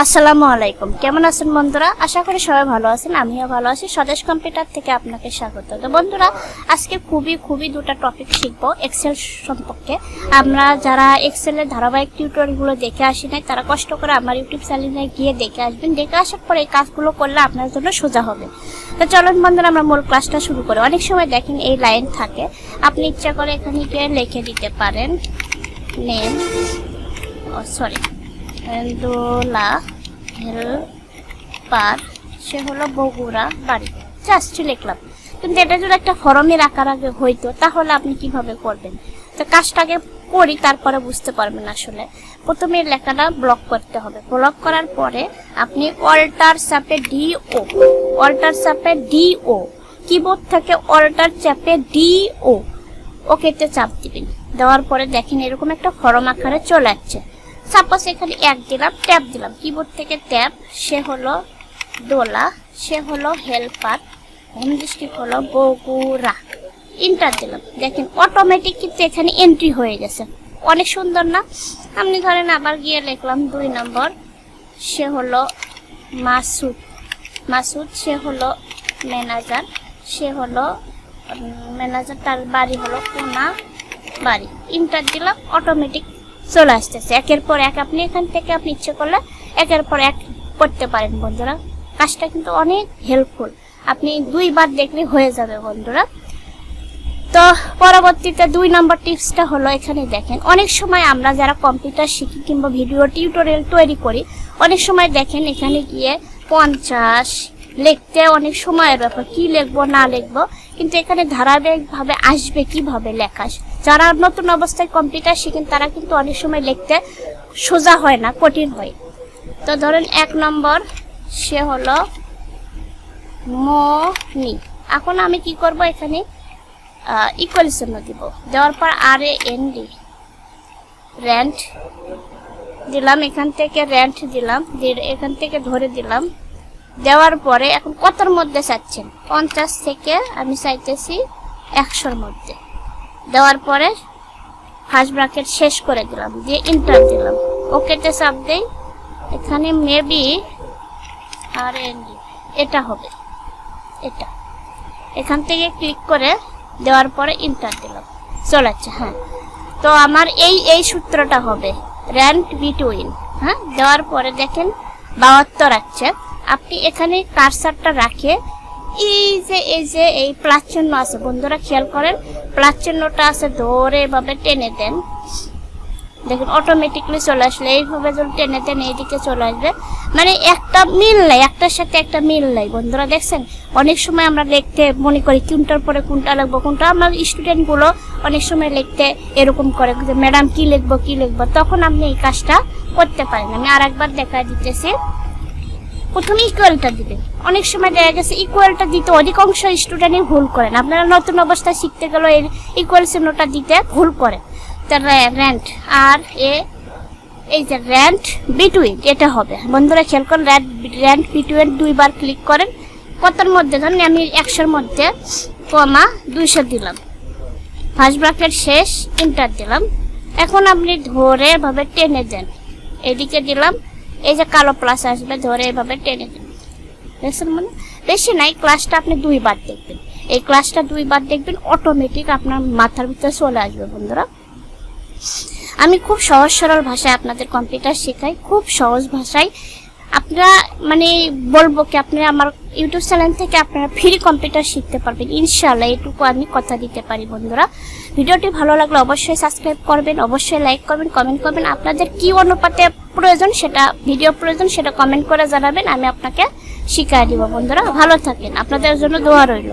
আসসালামু আলাইকুম। কেমন আছেন বন্ধুরা? আশা করি সবাই ভালো আছেন, আমিও ভালো আছি। স্বদেশ কম্পিউটার থেকে আপনাকে স্বাগত। তো বন্ধুরা, আজকে খুবই খুবই দুটো টপিক শিখব এক্সেল সম্পর্কে। আমরা যারা এক্সেলের ধারাবাহিক টিউটোরিয়ালগুলো দেখে আসি নাই, তারা কষ্ট করে আমার ইউটিউব চ্যানেলে গিয়ে দেখে আসবেন। দেখে আসার পরে এই কাজগুলো করলে আপনার জন্য সোজা হবে। তো চলুন বন্ধুরা, আমরা মূল ক্লাসটা শুরু করি। অনেক সময় দেখেন এই লাইন থাকে। আপনি ইচ্ছা করে এখানে গিয়ে লিখে দিতে পারেন। নেম ও সরি দোলা হেল্পার সে হলো বগুড়া বাড়ি। জাস্ট লিখলাম কিন্তু এটা যদি একটা ফরমের আকার আগে হইতো, তাহলে আপনি কীভাবে করবেন? তো কাজটাকে করি, তারপরে বুঝতে পারবেন আসলে। প্রথমে লেখাটা ব্লক করতে হবে। ব্লক করার পরে আপনি অল্টার চাপে ডি ও অল্টার চাপে ডি ও কিবোর্ড থেকে অল্টার চাপে ডি ও ওকেতে চাপ দিবেন। দেওয়ার পরে দেখেন এরকম একটা ফরম আকারে চলে আসছে। সাপোজ এখানে এক দিলাম, ট্যাপ দিলাম। কিবোর্ড থেকে ট্যাপ, সে হলো দোলা, সে হলো হেল্পার হোম ডিস্ট্রিক্ট হলো বগুড়া। ইন্টার দিলাম। দেখেন অটোমেটিক কিন্তু এখানে এন্ট্রি হয়ে গেছে। অনেক সুন্দর না? আপনি ধরেন আবার গিয়ে লিখলাম দুই নম্বর, সে হলো মাসুদ। মাসুদ, সে হলো ম্যানেজার সে হলো ম্যানেজার তার বাড়ি হলো কোনা বাড়ি। ইন্টার দিলাম অটোমেটিক চলে আসতেছে। একের পর এক আপনি এখান থেকে আপনি ইচ্ছে করলে একের পর এক করতে পারেন বন্ধুরা। কাজটা কিন্তু অনেক হেল্পফুল আপনি দুইবার দেখলে হয়ে যাবে বন্ধুরা। তো পরবর্তীতে দুই নম্বর টিপসটা হলো এখানে দেখেন, অনেক সময় আমরা যারা কম্পিউটার শিখি কিংবা ভিডিও টিউটোরিয়াল তৈরি করি, অনেক সময় দেখেন এখানে গিয়ে পঞ্চাশ লিখতে অনেক সময়ের ব্যাপার, কি লিখব, না লিখব কিন্তু এখানে ধারাবাহিকভাবে আসবে কীভাবে লেখা যারা নতুন অবস্থায় কম্পিউটার শিখেন, তারা কিন্তু অনেক সময় লিখতে সোজা হয় না, কঠিন হয়। তো ধরেন এক নম্বর, সে হলো মনি। এখন আমি কি করব এখানে? ইকুয়াল চিহ্ন দিব। দেওয়ার পর আর এন ডি র্যান্ট দিলাম, এখান থেকে র্যান্ট দিলাম এখান থেকে ধরে দিলাম। দেওয়ার পরে এখন কতর মধ্যে চাচ্ছেন? পঞ্চাশ থেকে আমি চাইতেছি একশোর মধ্যে। দেওয়ার পরে ফার্স্ট ব্রাকেট শেষ করে দিলাম, দিয়ে ইন্টার দিলাম। ওকেতে চাপ দেই, এখানে মেবি আর এটা হবে, এটা। এখান থেকে ক্লিক করে দেওয়ার পরে ইন্টার দিলাম। চলে যাচ্ছে হ্যাঁ। তো আমার এই এই সূত্রটা হবে র্যান্ক বিটুইন হ্যাঁ দেওয়ার পরে দেখেন বাহাত্তর আছে। আপনি এখানে কারসারটা রাখে এই যে এই যে, এই প্লাস চিহ্ন আছে, বন্ধুরা খেয়াল করেন প্লাস চিহ্নটা আছে ধরে এভাবে টেনে দেন। দেখুন অটোমেটিকলি চলে আসলে, এইভাবে যদি টেনে দেন, এইদিকে চলে আসবে। মানে একটা মিল নাই, একটার সাথে একটা মিল নাই, বন্ধুরা দেখছেন? অনেক সময় আমরা লিখতে মনে করি, কোনটার পরে কোনটা লিখব। কোনটা আমার স্টুডেন্টগুলো অনেক সময় লিখতে এরকম করে যে ম্যাডাম কি লিখব কি লিখব? তখন আপনি এই কাজটা করতে পারেন আমি আর একবার দেখা দিতেছি। প্রথমে ইকুয়ালটা দিবেন। অনেক সময় দেখা গেছে ইকুয়ালটা দিতে অধিকাংশ স্টুডেন্টই ভুল করেন। আপনারা নতুন অবস্থায় শিখতে গেলে এই ইকুয়াল চিহ্নটা দিতে ভুল করে। তা র্যান্ট আর এ এই যে র্যান্ট বিটুইন এটা হবে। বন্ধুরা খেয়াল করেন র্যান্ট র্যান্ট বিটুইন দুইবার ক্লিক করেন। কতর মধ্যে ধরেন আমি একশোর মধ্যে কমা দুইশো দিলাম। ফার্স্ট ব্রাকেট শেষ ইন্টার দিলাম। এখন আপনি ধরে এভাবে টেনে দেন। এদিকে দিলাম। এই যে কালো প্লাস আসবে, ধরে এভাবে টেনে দেবেন দেখছেন মানে? বেশি নাই ক্লাসটা আপনি দুইবার দেখবেন। এই ক্লাসটা দুইবার দেখবেন অটোমেটিক আপনার মাথার ভিতরে চলে আসবে, বন্ধুরা। আমি খুব সহজ সরল ভাষায় আপনাদের কম্পিউটার শেখাই, খুব সহজ ভাষায়। আপনারা মানে বলব কি আপনারা আমার ইউটিউব চ্যানেল থেকে আপনারা ফ্রি কম্পিউটার শিখতে পারবেন। ইনশাল্লাহ এটুকু আমি কথা দিতে পারি, বন্ধুরা। ভিডিওটি ভালো লাগলে অবশ্যই সাবস্ক্রাইব করবেন, অবশ্যই লাইক করবেন কমেন্ট করবেন। আপনাদের কি অনুপাতে প্রয়োজন সেটা ভিডিও প্রয়োজন সেটা কমেন্ট করে জানাবেন, আমি আপনাকে শিখিয়ে দিব, বন্ধুরা। ভালো থাকেন। আপনাদের জন্য দোয়া রইল।